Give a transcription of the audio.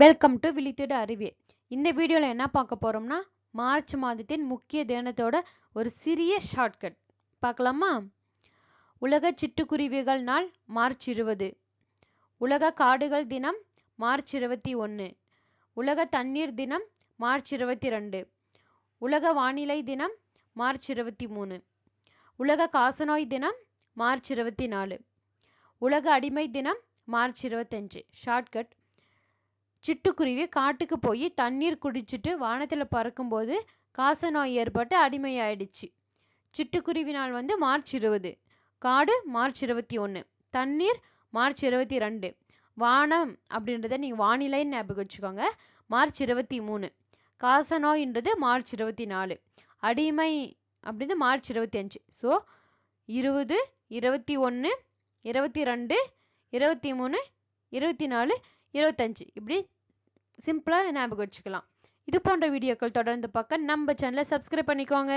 Welcome to விழித்திட அறிவியல் இந்த வீடியோவில் என்ன பார்க்க போகிறோம்னா மார்ச் மாதத்தின் முக்கிய தினத்தோட ஒரு சிறிய ஷார்ட்கட் பார்க்கலாமா? உலக சிட்டுக்குருவிகள் நாள் மார்ச் இருபது. உலக காடுகள் தினம் மார்ச் இருபத்தி ஒன்று உலக தண்ணீர் தினம் மார்ச் இருபத்தி ரெண்டு. உலக வானிலை தினம் மார்ச் இருபத்தி மூணு. உலக காசநோய் தினம் மார்ச் இருபத்தி நாலு. உலக அடிமை தினம் மார்ச் இருபத்தஞ்சு ஷார்ட்கட் சிட்டுக்குருவி காட்டுக்கு போய் தண்ணீர் குடிச்சிட்டு வானத்தில் பறக்கும்போது காசநோய் ஏற்பட்டு அடிமையாயிடுச்சு. சிட்டுக்குருவி நாள் வந்து மார்ச் இருபது காடு மார்ச் இருபத்தி ஒன்று தண்ணீர் மார்ச் இருபத்தி ரெண்டு வானம் அப்படின்றத நீங்கள் வானிலைன்னு ஞாபகம் வச்சுக்கோங்க. மார்ச் இருபத்தி மூணு காச காசநோயின்றது மார்ச் இருபத்தி நாலு அடிமை அப்படின்னு மார்ச் இருபத்தி அஞ்சு. ஸோ இருபது இருபத்தி ஒன்று இருபத்தி ரெண்டு இருபத்தி மூணு இருபத்தி நாலு இருபத்தஞ்சு. இப்படி சிம்பிளாக ஞாபகம் வச்சுக்கலாம். இது போன்ற வீடியோக்கள் தொடர்ந்து பார்க்க நம்ம சேனலை சப்ஸ்கிரைப் பண்ணிக்கோங்க.